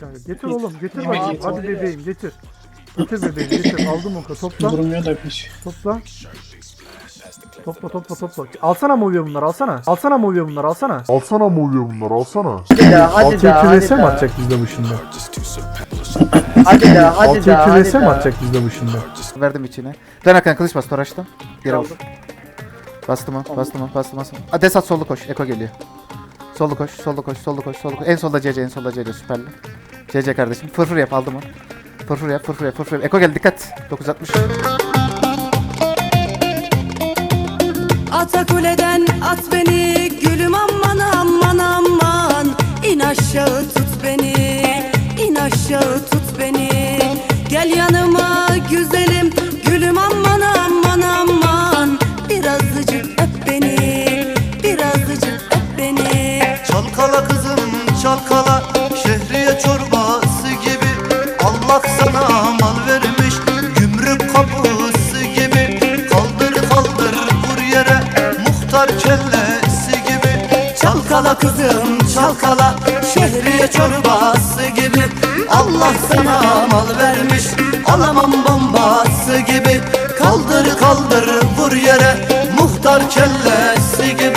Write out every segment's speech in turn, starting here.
tane. Getir oğlum getir bakayım. Hadi bebeğim getir. Getir bebeğim getir. Aldım onu topla. Durmuyor da piş. Topla. Topla topla topla. Alsana movie bunları alsana. Alsana movie bunları alsana. Alsana mı oluyor bunlar alsana. Hadi daha hadi 6 daha 2 vs hadi mi daha. atacak bizde bu şimdi? Hadi daha 6 hadi 2 daha hadi vs mi daha. atacak bizde bu şimdi? Verdim içine. Dön Hakan kılıç bas Toraş'tan. Geri vur. Bastım mı? Bastım mı? Bastım bastım. Aa, Desat sollu koş. Eko geliyor. Sollu koş, sollu koş, sollu koş, sollu koş. En solda CC, en solda CC süperli. CC kardeşim. Fırfır yap aldım onu. Fırfır yap, fırfır yap, fırfır yap. Eko geldi dikkat. 960. Atakule'den at beni gülüm aman aman aman İn aşağı tut beni in aşağı tut Çalkala kızım çalkala. Şehriye çorbası gibi. Allah sana mal vermiş Alamam bombası gibi. Kaldır kaldır vur yere. Muhtar kellesi gibi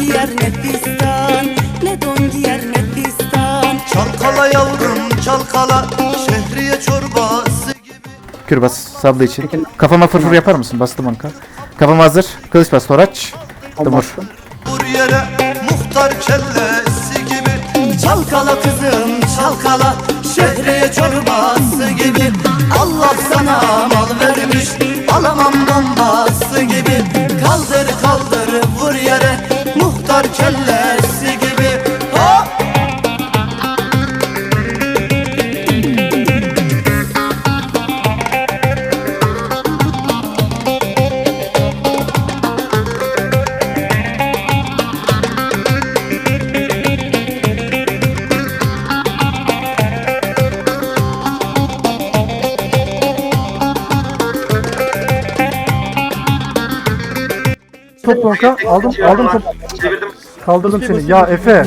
Ne don giyer ne fistan, ne don giyer ne fistan Çalkala yavrum çalkala Şehriye çorbası gibi Kür bas, sablı için. Kafama fırfır yapar mısın? Bastım anka. Kafam hazır. Kılıç bas Toraç. Tumur. Vur yere muhtar kellesi gibi Çalkala kızım çalkala Şehriye çorbası gibi Top banka aldım aldım top. Kaldırdım seni. Ya Efe.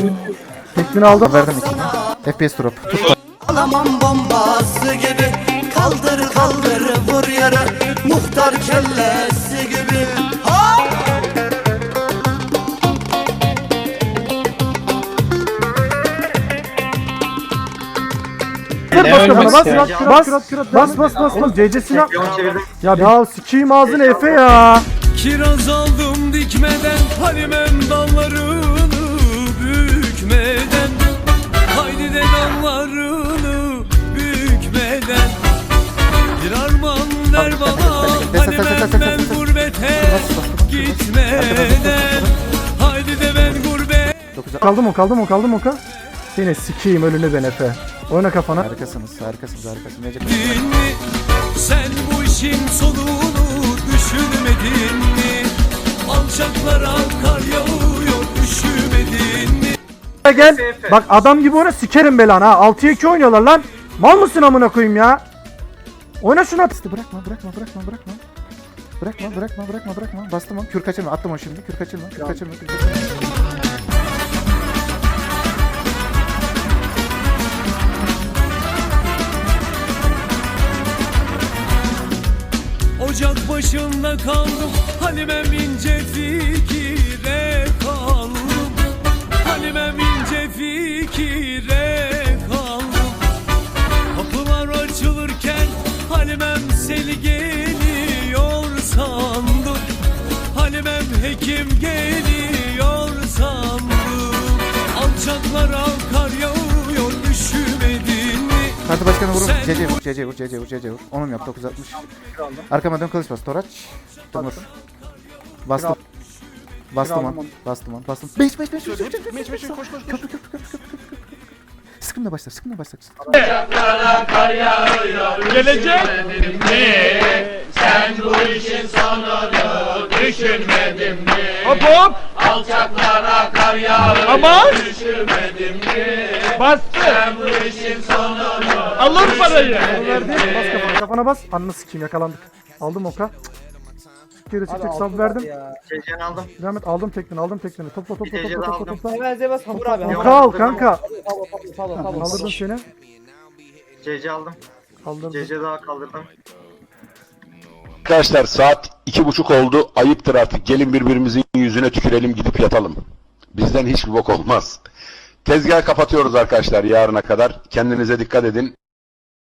Tekmini aldım. Verdim içine. FPS drop. Tut. Alamam bombası gibi Kaldır kaldır vur yere Muhtar kellesi gibi bana bas ölmesi bas bas bas bas bas bas CC'sini al. Ya ya sikeyim ağzını Efe ya. Kiraz aldım Halimem dallarını bükmeden Haydi de dallarını bükmeden Bir armağan ver bana Halimem ben gurbete gitmeden Haydi de ben gurbet Kaldım o kaldım o kaldım o kal. Seni sikeyim ölünü ben Efe. Oyna kafana. Harikasınız, harikasınız, harikasınız. Sen bu işin sonunu düşünmedin mi? Alçaklara kar yağıyor üşümedin mi? Gel. Bak adam gibi oyna sikerim belanı ha. 6'ya 2 oynuyorlar lan. Mal mısın amına koyayım ya? Oyna şunu at. Bırakma, bırakma, bırakma, bırakma. Bırakma, bırakma, bırakma, bırakma. Bastım onu. Kür kaçırma. Attım onu şimdi. Kür kaçırma, kür kaçırma, kür kaçırma. Ocak başında kaldım. Halimem ince fikire kaldım. Halimem ince fikire kaldım. Kapılar açılırken Halimem seni geliyor sandım. Halimem hekim geliyor sandım. Alçaklara Parti başkanı vurun. Sen CC vur, CC vur, CC vur, CC vur. Onun yap 960. Arkama dön kılıç bas. Toraç. Tumur. Bastım. Bastım on. Bastım on. Bastım. Beş beş beş. beş, beş, beş, beş, beş, Köprü köprü köprü köprü köprü köprü. Sıkımla başlar. Sıkımla başlar. Hop hop. Alçaklara kar yağıyor. Aman. Düşürmedim mi? Bastı. Sen bu işin sonunu. Alır parayı. Verdi. Bas kafana. Kafana bas. Ananı sikeyim yakalandık. Aldım oka. Geri çık sab aldım verdim. Ceceni aldım. Devam et aldım tekniğini aldım tekniğini. Topla topla Bir topla topla aldım. topla. Hemen Zebas Hamur abi. Hamur Oka al kanka. Pablo Pablo Pablo Pablo. Kaldırdım seni. CC aldım. Kaldırdım. CC daha kaldırdım. Arkadaşlar saat iki buçuk oldu. Ayıptır artık. Gelin birbirimizin yüzüne tükürelim gidip yatalım. Bizden hiçbir bok olmaz. Tezgah kapatıyoruz arkadaşlar yarına kadar. Kendinize dikkat edin.